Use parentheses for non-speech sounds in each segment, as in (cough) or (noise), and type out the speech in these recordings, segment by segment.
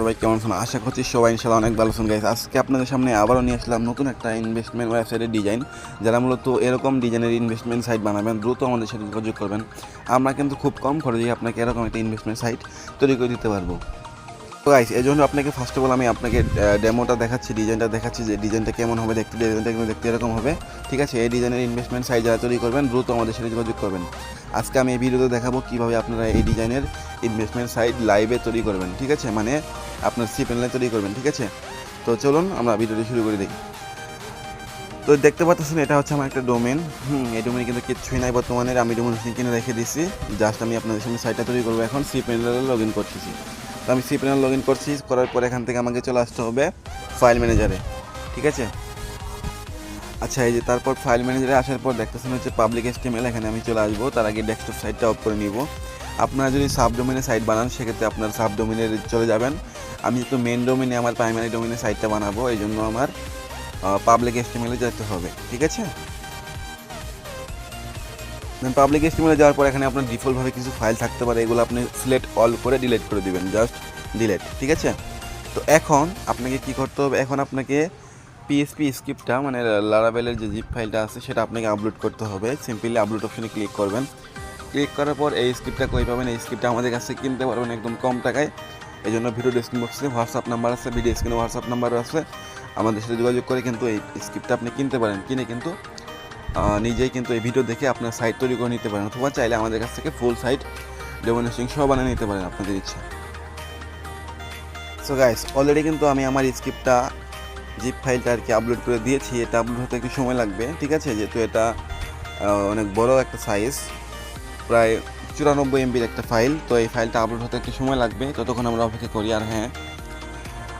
সবাই কেমন আছেন? আশা করছি সবাই ইনশাল্লাহ অনেক ভালো আছেন গাইস আজকে আপনাদের সামনে আবারও নিয়ে আসলাম নতুন একটা ইনভেস্টমেন্ট ওয়েবসাইটের ডিজাইন যারা মূলত এরকম ডিজাইনের ইনভেস্টমেন্ট সাইট বানাবেন, দ্রুত আমাদের সাথে যোগাযোগ করবেন। আমরা কিন্তু খুব কম খরচে আপনাকে এরকম একটা ইনভেস্টমেন্ট সাইট তৈরি করে দিতে পারব। তো গাইস এই জন্য আপনাকে ফার্স্ট অফ অল আমি আপনাকে ডেমোটা দেখাচ্ছি ডিজাইনটা দেখাচ্ছি যে ডিজাইনটা কেমন হবে, দেখতে ডিজাইনটা কিন্তু দেখতে এরকম হবে। ঠিক আছে? এই ডিজাইনের ইনভেস্টমেন্ট সাইট যারা তৈরি করবেন, দ্রুত আমাদের সাথে যোগাযোগ করবেন। আজকে আমি এই ভিডিওতে দেখাবো কীভাবে আপনারা এই ডিজাইনের ইনভেস্টমেন্ট সাইট লাইভে তৈরি করবেন, ঠিক আছে? মানে আপনার সি প্যানেলে তৈরি করবেন, ঠিক আছে? তো চলুন আমরা ভিডিওটি শুরু করে দিই। তো দেখতে পাচ্ছেন, এটা হচ্ছে আমার একটা ডোমেন হুম, এই ডোমেনে কিন্তু কিচ্ছুই নাই বর্তমানে। আমি ডোমেন কিনে রেখে দিচ্ছি জাস্ট আমি আপনাদের সামনে সাইটটা তৈরি করব এখন সি প্যানেলে লগ ইন করতেছি। তো আমি সি প্যানেল লগ ইন করছি, করার পর এখান থেকে আমাকে চলে আসতে হবে ফাইল ম্যানেজারে ঠিক আছে? আচ্ছা এই যে তারপর ফাইল ম্যানেজারে আসার পর দেখতেছেন হচ্ছে পাবলিক এস্টিমেল এখানে আমি চলে আসব। তার আগে ডেস্কটপ সাইটটা অফ করে নিব। আপনারা যদি সাব ডোমেনে সাইট বানান, সেক্ষেত্রে আপনার সাব ডোমেনে চলে যাবেন। আমি যেহেতু মেন ডোমেনে আমার প্রাইমারি ডোমেনে সাইটটা বানাবো, এই জন্য আমার পাবলিক এস্টিমেলে যেতে হবে, ঠিক আছে? পাবলিক এস্টিমেলে যাওয়ার পর এখানে আপনার ডিফল্টভাবে কিছু ফাইল থাকতে পারে, এগুলো আপনি সিলেক্ট অল করে ডিলিট করে দিবেন জাস্ট ডিলেট ঠিক আছে? তো এখন আপনাকে কি করতে হবে, এখন আপনাকে পিএসপি স্ক্রিপ্টটা মানে লারাবেলের যে জিপ ফাইলটা আছে, সেটা আপনাকে আপলোড করতে হবে। সিম্পলি আপলোড অপশনে ক্লিক করবেন। ক্লিক করার পর এই স্ক্রিপ্টটা কই পাবেন? এই স্ক্রিপ্টটা আমাদের কাছে কিনতে পারবেন একদম কম টাকায়। এই জন্য ভিডিও ডিসক্রিপশন বক্সে হোয়াটসঅ্যাপ নাম্বার আছে ভিডিও স্ক্রিনে হোয়াটসঅ্যাপ নাম্বারও আছে। আমাদের সাথে যোগাযোগ করে কিন্তু এই স্ক্রিপ্টটা আপনি কিনতে পারেন। কিনে কিন্তু নিজেই কিন্তু এই ভিডিও দেখে আপনার সাইট তৈরি করে নিতে পারেন। অথবা চাইলে আমাদের কাছ থেকে ফুল সাইট ডেমোনেশন সহ বানিয়ে নিতে পারেন আপনাদের ইচ্ছা। সো গাইস অলরেডি কিন্তু আমি আমার স্ক্রিপ্টটা জিপ ফাইলটা আর কি আপলোড করে দিয়েছি। এটা আপলোড হতে একটু সময় লাগবে, ঠিক আছে? যেহেতু এটা অনেক বড় একটা সাইজ প্রায় চুরানব্বই এমবির একটা ফাইল তো এই ফাইলটা আপলোড হতে একটু সময় লাগবে, ততক্ষণ আমরা অপেক্ষা করি, আর হ্যাঁ।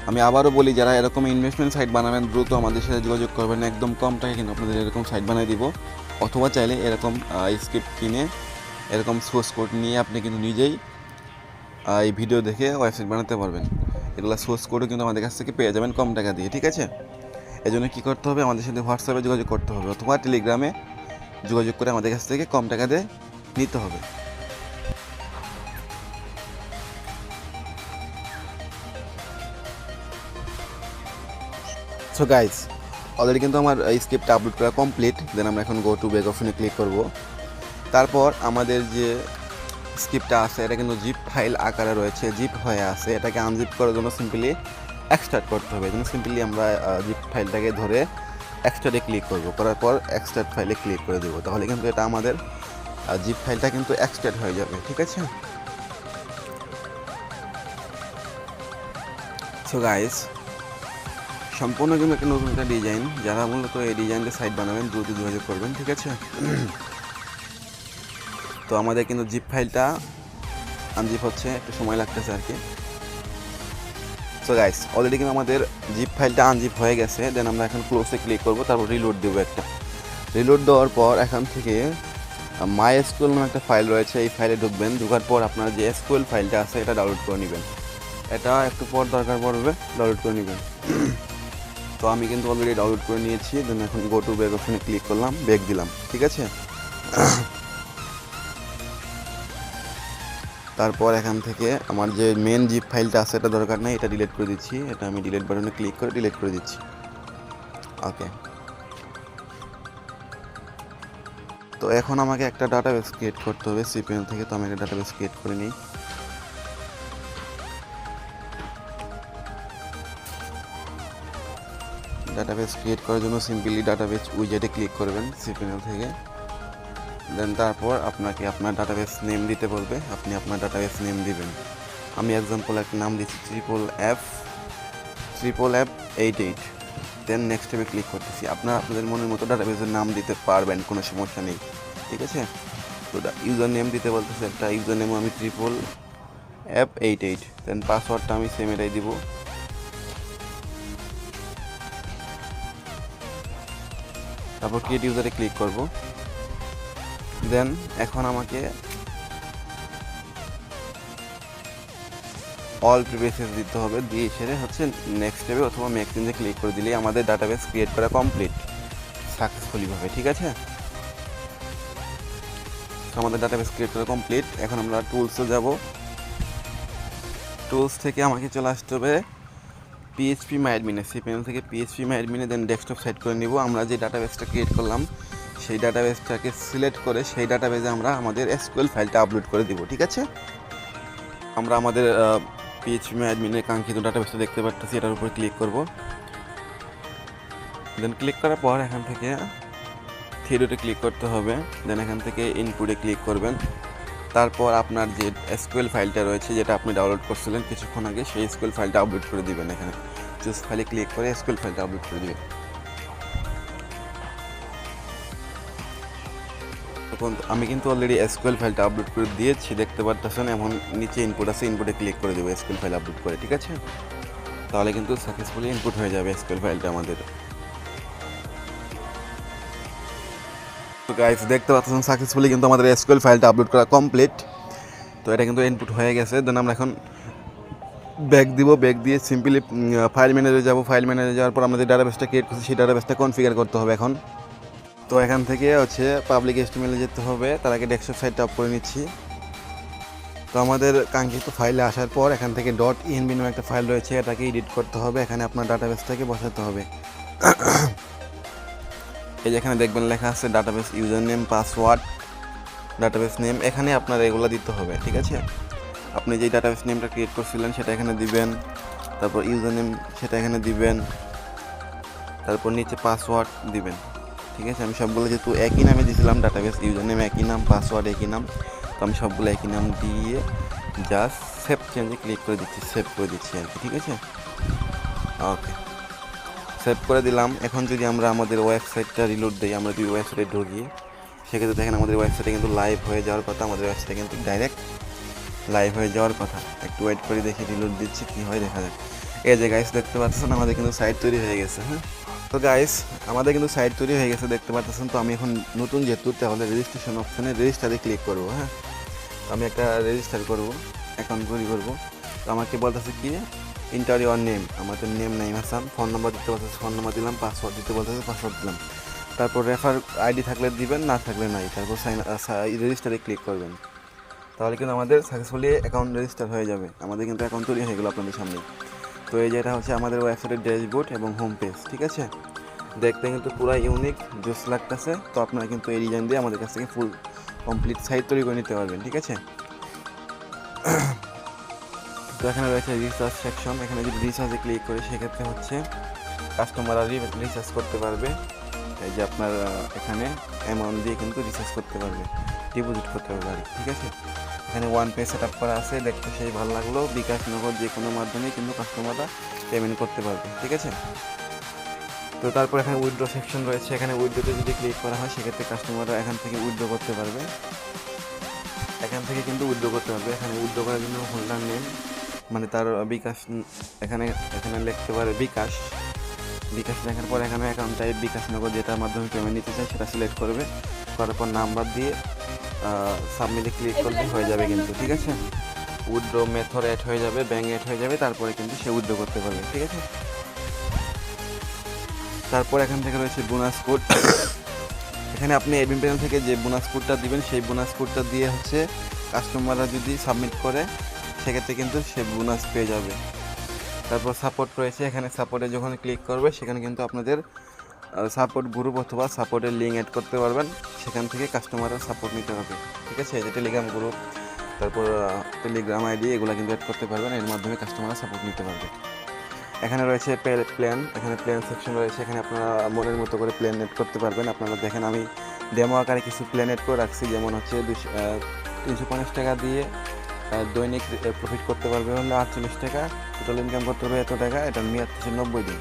আমি আবারও বলি, যারা এরকম ইনভেস্টমেন্ট সাইট বানাবেন, দ্রুত আমাদের সাথে যোগাযোগ করবেন একদম কম টাকায় কিন্তু আপনাদের এরকম সাইট বানিয়ে দিব। অথবা চাইলে এরকম স্ক্রিপ্ট কিনে, এরকম সোর্স কোড নিয়ে আপনি কিন্তু নিজেই এই ভিডিও দেখে ওয়েবসাইট বানাতে পারবেন। এগুলো সোর্স কোডও কিন্তু আমাদের কাছ থেকে পেয়ে যাবেন কম টাকা দিয়ে, ঠিক আছে? এই জন্য কী করতে হবে? আমাদের সাথে হোয়াটসঅ্যাপে যোগাযোগ করতে হবে, অথবা টেলিগ্রামে যোগাযোগ করে আমাদের কাছ থেকে কম টাকা দিয়ে নিতে হবে। সো গাইস অলরেডি কিন্তু আমার স্ক্রিপ্টটা আপলোড করা কমপ্লিট দেন আমরা এখন গো টু ব্যাক অপশনে ক্লিক করব। তারপর আমাদের যে স্ক্রিপ্টটা আছে, এটা কিন্তু জিপ ফাইল আকারে রয়েছে জিপ হয়ে আছে। এটাকে আনজিপ করার জন্য সিম্পলি এক্সট্রাক্ট করতে হবে। এই জন্য সিম্পলি আমরা জিপ ফাইলটাকে ধরে এক্সট্রাটে ক্লিক করব। করার পর এক্সট্রাক্ট ফাইলে ক্লিক করে দেবো। তাহলে কিন্তু এটা আমাদের জিপ ফাইলটা কিন্তু এক্সট্রাক্ট হয়ে যাবে, ঠিক আছে? সো গাইস সম্পূর্ণ কিন্তু একটা নতুন একটা ডিজাইন যারা মূলত এই ডিজাইনটা সাইট বানাবেন, দ্রুত যোগাযোগ করবেন, ঠিক আছে? তো আমাদের কিন্তু জিপ ফাইলটা আনজিপ হচ্ছে, একটু সময় লাগতেছে আর কি। সো গাইস অলরেডি কিন্তু আমাদের জিপ ফাইলটা আনজিপ হয়ে গেছে। দেন আমরা এখন ক্লোজে ক্লিক করব, তারপর রিলোড দেবো একটা। রিলোড দেওয়ার পর এখান থেকে মাই এসকুয়েল নামে একটা ফাইল রয়েছে, এই ফাইলে ঢুকবেন। ঢোকার পর আপনার যে এসকুয়েল ফাইলটা আছে, এটা ডাউনলোড করে নেবেন। এটা একটু পর দরকার পড়বে ডাউনলোড করে নেবেন। তো আমি কিন্তু অলরেডি ডাউনলোড করে নিয়েছি দেন এখন গো টু ব্যাক অপশনে ক্লিক করলাম ব্যাক দিলাম, ঠিক আছে? তারপর এখান থেকে আমার যে মেন জিপ ফাইলটা আছে, এটা দরকার নেই, এটা ডিলিট করে দিচ্ছি। এটা আমি ডিলিট বাটনে ক্লিক করে ডিলিট করে দিচ্ছি। ওকে তো এখন আমাকে একটা ডাটাবেস ক্রিয়েট করতে হবে সিপিএল থেকে তো আমি একটা ডাটাবেস ক্রিয়েট করে নিই। ডাটাবেস ক্রিয়েট করার জন্য সিম্পলি ডাটা ডাটাবেস উইজেটে ক্লিক করবেন সিপিএল থেকে। দেন তারপর আপনাকে আপনার ডাটাবেস নেম দিতে বলবে, আপনি আপনার ডাটাবেস নেম দিবেন। আমি এক্সাম্পল একটা নাম দিচ্ছি triple app triple app eight eight then next টাইমে ক্লিক করতেছি। আপনারা আপনাদের মনের মতো ডাটাবেসের নাম দিতে পারবেন, কোনো সমস্যা নেই। ঠিক আছে? তো ইউজার নেম দিতে বলতেছে একটা ইউজার নেম আমি triple app eight eight then পাসওয়ার্ডটা আমি সেম এটাই দিব। তারপর ক্রিয়েট ইউজারে ক্লিক করব। দেন এখন আমাকে অল প্রিভিয়াসেস দিতে হবে, দিয়ে সেরে হচ্ছে নেক্সট স্টেপে অথবা ম্যাক্সিমে ক্লিক করে দিলেই আমাদের ডাটাবেস ক্রিয়েট করা কমপ্লিট সাকসেসফুলিভাবে ঠিক আছে? তো আমাদের ডাটাবেস ক্রিয়েট করা কমপ্লিট এখন আমরা টুলসে যাব। টুলস থেকে আমাকে চলে আসতে হবে পিএইচপি মাইডমিনে সেই প্যানেল থেকে পিএইচপি মাইডমিনে দেন ডেস্কটপ সেট করে নিব। আমরা যে ডাটাবেসটা ক্রিয়েট করলাম, সেই ডাটাবেসটাকে সিলেক্ট করে সেই ডাটাবেসে আমরা আমাদের এসকিউএল ফাইলটা আপলোড করে দিব, ঠিক আছে? আমরা আমাদের পিএইচপি অ্যাডমিনের কাঙ্ক্ষিত ডাটাবেসটা দেখতে পারতেছি, এটার উপর ক্লিক করব। দেন ক্লিক করার পর এখান থেকে থিওরিতে ক্লিক করতে হবে। দেন এখান থেকে ইনপুটে ক্লিক করবেন। তারপর আপনার যে স্কুয়েল ফাইলটা রয়েছে, যেটা আপনি ডাউনলোড করছিলেন কিছুক্ষণ আগে, সেই স্কুয়েল ফাইলটা আপলোড করে দিবেন এখানে। জাস্ট ফাইলে ক্লিক করে স্কুয়েল ফাইলটা আপলোড করে দিবেন। তখন আমি কিন্তু অলরেডি এসকিউএল ফাইলটা আপলোড করে দিয়েছি, দেখতে পারতেছেন এখন নিচে ইনপুট আছে ইনপুটে ক্লিক করে দেবো এসকিউএল ফাইল আপলোড করে, ঠিক আছে? তাহলে কিন্তু সাকসেসফুলি ইনপুট হয়ে যাবে এসকিউএল ফাইলটা আমাদের। তো গাইস দেখতে পাচ্ছেন সাকসেসফুলি কিন্তু আমাদের এসকিউএল ফাইলটা আপলোড করা কমপ্লিট তো এটা কিন্তু ইনপুট হয়ে গেছে দেন আমরা এখন ব্যাক দিব ব্যাক দিয়ে সিম্পলি ফাইল ম্যানেজারে যাব ফাইল ম্যানেজারে যাওয়ার পর আমাদের ডাটাবেসটা ক্রিয়েট করছি, সেই ডাটাবেসটা কনফিগার করতে হবে এখন। তো এখান থেকে হচ্ছে পাবলিক এস্টিমেলে যেতে হবে। তার আগে ডেস্কটপ সাইটটা অফ করে নিচ্ছি। তো আমাদের কাঙ্ক্ষিত ফাইলে আসার পর এখান থেকে ডট ইএনবি নামে একটা ফাইল রয়েছে, এটাকে এডিট করতে হবে। এখানে আপনার ডাটাবেসটাকে বসাতে হবে। (clears throat) এই যে এখানে দেখবেন লেখা আছে database user name password database name এখানে আপনার এগুলো দিতে হবে, ঠিক আছে? আপনি যেই ডাটাবেস নেমটা ক্রিয়েট করছিলেন, সেটা এখানে দিবেন। তারপর ইউজার নেম সেটা এখানে দিবেন। তারপর নিচে পাসওয়ার্ড দিবেন। ঠিক আছে? আমি সবগুলো যেহেতু একই নামে দিয়েছিলাম ডাটাবেস ইউজার নেম একই নাম পাসওয়ার্ড একই নাম, তো আমি সবগুলো একই নাম দিয়ে জাস্ট সেভ চেঞ্জে ক্লিক করে দিচ্ছি সেভ করে দিচ্ছি আর কি, ঠিক আছে? ওকে সেভ করে দিলাম। এখন যদি আমরা আমাদের ওয়েবসাইটটা রিলোড দিই, আমরা যদি ওয়েবসাইটে ঢুকি, সেক্ষেত্রে দেখেন আমাদের ওয়েবসাইটে কিন্তু লাইভ হয়ে যাওয়ার কথা, আমাদের ওয়েবসাইটে কিন্তু ডাইরেক্ট লাইভ হয়ে যাওয়ার কথা। একটু ওয়েট করে দেখে রিলোড দিচ্ছি, কী হয় দেখা যাক। এই যে গাইস দেখতে পাচ্ছেন, আমাদের কিন্তু সাইট তৈরি হয়ে গেছে হ্যাঁ? তো গাইস আমাদের কিন্তু সাইট তৈরি হয়ে গেছে, দেখতে পাচ্ছেন তো, আমি এখন নতুন যেহেতু তাহলে রেজিস্ট্রেশন অপশানে রেজিস্টারে ক্লিক করব হ্যাঁ? তো আমি একটা রেজিস্টার করব অ্যাকাউন্ট তৈরি করব। তো আমাকে বলতেছে কি ইন্টার ইউর নেম আমাদের name Naim Hasan phone number দিতে বলতেছে ফোন নাম্বার দিলাম পাসওয়ার্ড দিতে বলতেছে পাসওয়ার্ড দিলাম। তারপর রেফার আইডি থাকলে দিবেন, না থাকলে নাই, তারপর সাইন রেজিস্টারে ক্লিক করবেন। তাহলে কিন্তু আমাদের সাকসেসফুলি অ্যাকাউন্ট রেজিস্টার হয়ে যাবে, আমাদের কিন্তু অ্যাকাউন্ট তৈরি হয়ে গেলো আপনাদের সামনে। তো এই যেটা হচ্ছে আমাদের ওয়েবসাইটের ড্যাশবোর্ড এবং হোম পেজ, ঠিক আছে? দেখতে কিন্তু পুরো ইউনিক, জোস লাগতেছে। তো আপনারা কিন্তু এই ডিজাইন দিয়ে আমাদের কাছ থেকে ফুল কমপ্লিট সাইট তৈরি করে নিতে পারবেন, ঠিক আছে? তো এখানে রয়েছে রিসার্চ সেকশন এখানে যদি রিসার্চে ক্লিক করে, সেক্ষেত্রে হচ্ছে কাস্টমাররা রিসার্চ করতে পারবে। এই যে আপনার এখানে অ্যামাউন্ট দিয়ে কিন্তু রিসার্চ করতে পারবে ডিপোজিট করতে পারবে, ঠিক আছে? এখানে ওয়ান পে সেট আপ করা আছে, দেখতে সেই ভালো লাগল। বিকাশ নগর যে কোনো মাধ্যমে কিন্তু কাস্টমাররা পেমেন্ট করতে পারবে, ঠিক আছে? তো তারপর এখানে উইড্রো সেকশন রয়েছে। এখানে উইড্রোতে যদি ক্লিক করা হয়, সেক্ষেত্রে কাস্টমাররা এখান থেকে উইথড্র করতে পারবে। এখান থেকে কিন্তু উইথড্র করতে পারবে। এখানে উইথড্র করার জন্য হোল্ডার নেম মানে তার বিকাশ, এখানে এখানে লিখতে পারে বিকাশ। বিকাশ লেখার পর এখানে অ্যাকাউন্ট টাইপ বিকাশ নগর যেটার মাধ্যমে পেমেন্ট নিতে চায়, সেটা সিলেক্ট করবে। করার পর নাম্বার দিয়ে সাবমিটে ক্লিক করলে হয়ে যাবে কিন্তু, ঠিক আছে? উইথড্র মেথড অ্যাড হয়ে যাবে ব্যাঙ্ক অ্যাড হয়ে যাবে, তারপরে কিন্তু সে উইথড্র করতে পারবে, ঠিক আছে? তারপর এখান থেকে রয়েছে বোনাস কোড এখানে আপনি এডমিন প্যানেল থেকে যে বোনাস কোডটা দিবেন, সেই বোনাস কোডটা দিয়ে হচ্ছে কাস্টমাররা যদি সাবমিট করে, সেক্ষেত্রে কিন্তু সে বোনাস পেয়ে যাবে। তারপর সাপোর্ট রয়েছে, এখানে সাপোর্টে যখন ক্লিক করবে, সেখানে কিন্তু আপনাদের সাপোর্ট গ্রুপ অথবা সাপোর্টের লিঙ্ক অ্যাড করতে পারবেন। সেখান থেকে কাস্টমাররা সাপোর্ট নিতে হবে, ঠিক আছে? যে টেলিগ্রাম গ্রুপ তারপর টেলিগ্রাম আইডি এগুলো কিন্তু অ্যাড করতে পারবেন। এর মাধ্যমে কাস্টমাররা সাপোর্ট নিতে পারবে। এখানে রয়েছে প্ল্যান এখানে প্ল্যান সেকশন রয়েছে। এখানে আপনারা মনের মতো করে প্ল্যান এড করতে পারবেন। আপনারা দেখেন, আমি ডেমো আকারে কিছু প্ল্যান এড করে রাখছি। যেমন হচ্ছে দুশো তিনশো পঞ্চাশ টাকা দিয়ে দৈনিক প্রফিট করতে পারবে হলো আটচল্লিশ টাকা। টোটাল ইনকাম করতে হবে এত টাকা। এটার মেয়াদ হচ্ছে নব্বই দিন।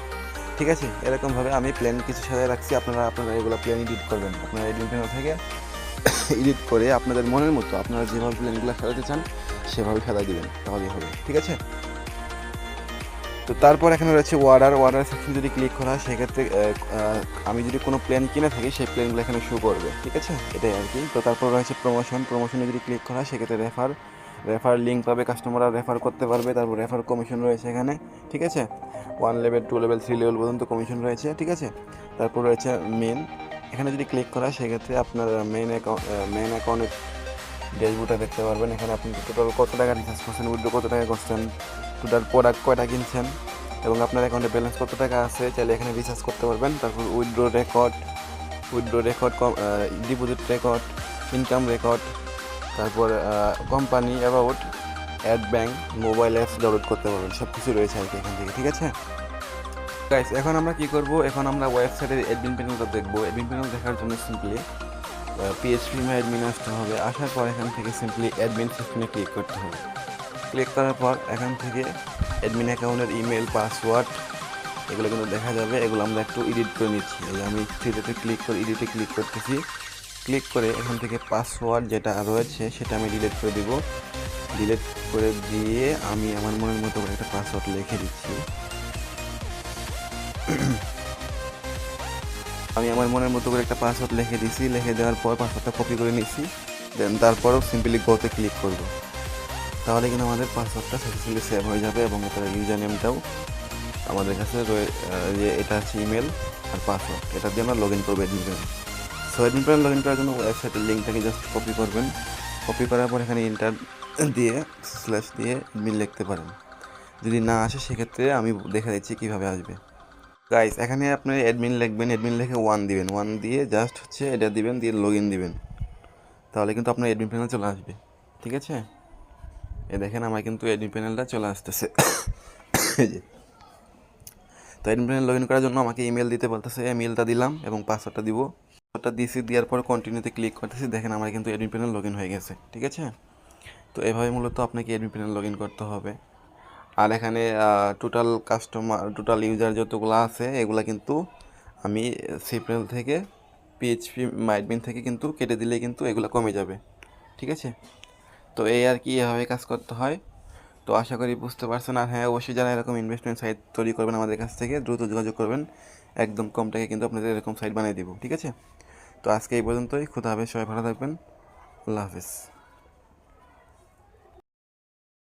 ঠিক আছে? এরকমভাবে আমি প্ল্যান কিছু সাজায় রাখছি। আপনারা আপনারা এগুলো প্ল্যান এডিট করবেন। আপনারা এডিট থেকে (coughs) এডিট করে আপনাদের মনের মতো আপনারা যেভাবে প্ল্যানগুলো সাজাতে চান, সেভাবে সাজা দিবেন। তাহলেই হবে। ঠিক আছে? তো তারপর এখানে রয়েছে ওয়ার্ডার ওয়ার্ডার সেকশন যদি ক্লিক করা হয়, সেক্ষেত্রে আমি যদি কোনো প্ল্যান কিনে থাকি, সেই প্ল্যানগুলো এখানে শো করবে। ঠিক আছে? এটাই আর কি। তো তারপর রয়েছে প্রমোশন প্রমোশনে যদি ক্লিক করা হয়, সেক্ষেত্রে রেফার রেফার লিঙ্ক পাবে কাস্টমাররা রেফার করতে পারবে, তারপর রেফার কমিশন রয়েছে এখানে, ঠিক আছে? One level two level three level পর্যন্ত কমিশন রয়েছে, ঠিক আছে? তারপর রয়েছে মেন এখানে যদি ক্লিক করা সেক্ষেত্রে আপনার মেন অ্যাকাউন্ট মেন অ্যাকাউন্টে ড্যাশবোর্ডে দেখতে পারবেন। এখানে আপনি টোটাল কত টাকা রিচার্জ করছেন উইড্রো কত টাকা করছেন টোটাল প্রোডাক্ট কয়টা কিনছেন, এবং আপনার অ্যাকাউন্টে ব্যালেন্স কত টাকা আছে, চাইলে এখানে রিচার্জ করতে পারবেন। তারপর withdraw record withdraw record deposit record income record তারপর company about add bank mobile apps download করতে পারবেন। সব কিছু রয়েছে আর কি এখান থেকে, ঠিক আছে? গাইস এখন আমরা কি করব? এখন আমরা ওয়েবসাইটের অ্যাডমিন প্যানেলটা দেখব। অ্যাডমিন প্যানেল দেখার জন্য সিম্পলি পিএইচপি মে অ্যাডমিন আসতে হবে। আসার পর এখান থেকে সিম্পলি অ্যাডমিন সেকশনে ক্লিক করতে হবে। ক্লিক করার পর এখান থেকে অ্যাডমিন অ্যাকাউন্টের ইমেল পাসওয়ার্ড এগুলো কিন্তু দেখা যাবে। এগুলো আমরা একটু এডিট করে নিচ্ছি। আমি থ্রিতে ক্লিক করে এডিটে ক্লিক করতেছি। ক্লিক করে এখান থেকে পাসওয়ার্ড যেটা রয়েছে সেটা আমি ডিলিট করে দিব। ডিলিট করে দিয়ে আমি আমার মনের মতো করে একটা পাসওয়ার্ড লিখে দিচ্ছি। আমি আমার মনের মতো করে একটা পাসওয়ার্ড লিখে দিছি। লিখে দেওয়ার পর পাসওয়ার্ডটা কপি করে নিচ্ছি দেন তারপরও সিম্পলি গোতে ক্লিক করব। তাহলে কিন্তু আমাদের পাসওয়ার্ডটা সাকসেসফুলি সেভ হয়ে যাবে এবং এটার ইউজার নেমটাও আমাদের কাছে রয়ে যে এটা আছে ইমেল আর পাসওয়ার্ড এটা দিয়ে আমরা লগ ইন করব panel so admin log in করার জন্য ওয়েবসাইটের লিঙ্কটাকে জাস্ট কপি করবেন। কপি করার পর এখানে ইন্টার দিয়ে স্ল্যাশ দিয়ে অ্যাডমিন লিখতে পারেন। যদি না আসে, সেক্ষেত্রে আমি দেখে দিচ্ছি কীভাবে আসবে। গাইস এখানে আপনি অ্যাডমিন লিখবেন অ্যাডমিন লিখে ওয়ান দিবেন। ওয়ান দিয়ে জাস্ট হচ্ছে এটা দিবেন, দিয়ে লগ ইন দিবেন। তাহলে কিন্তু আপনার অ্যাডমিন প্যানেল চলে আসবে। ঠিক আছে? এ দেখেন আমার কিন্তু অ্যাডমিন প্যানেলটা চলে আসতেছে। তো অ্যাডমিন প্যানেল লগ ইন করার জন্য আমাকে ইমেল দিতে বলতেছে। ইমেলটা দিলাম এবং পাসওয়ার্ডটা দিব। পাসওয়ার্ডটা দিয়েছি, দেওয়ার পর কন্টিনিউতে ক্লিক করতেছি। দেখেন আমার কিন্তু অ্যাডমিন প্যানেল লগ হয়ে গেছে, ঠিক আছে? তো এভাবে মূলত আপনাকে অ্যাডমিন প্যানেল লগ করতে হবে। আর এখানে টোটাল কাস্টমার টোটাল ইউজার যতগুলো আছে, এগুলা কিন্তু আমি সিপ্রেল থেকে পিএইচপি মাইডমিন থেকে কিন্তু কেটে দিলে কিন্তু এগুলো কমে যাবে, ঠিক আছে? তো এই আর কি এভাবে কাজ করতে হয়। তো আশা করি বুঝতে পারছেন। আর হ্যাঁ অবশ্যই যারা এরকম ইনভেস্টমেন্ট সাইট তৈরি করবেন আমাদের কাছ থেকে, দ্রুত যোগাযোগ করবেন। একদম কম টাকায় কিন্তু আপনাদের এরকম সাইট বানিয়ে দেবো, ঠিক আছে? তো আজকে এই পর্যন্তই। খুদা হাফেজ সবাই ভালো থাকবেন। আল্লাহ হাফেজ।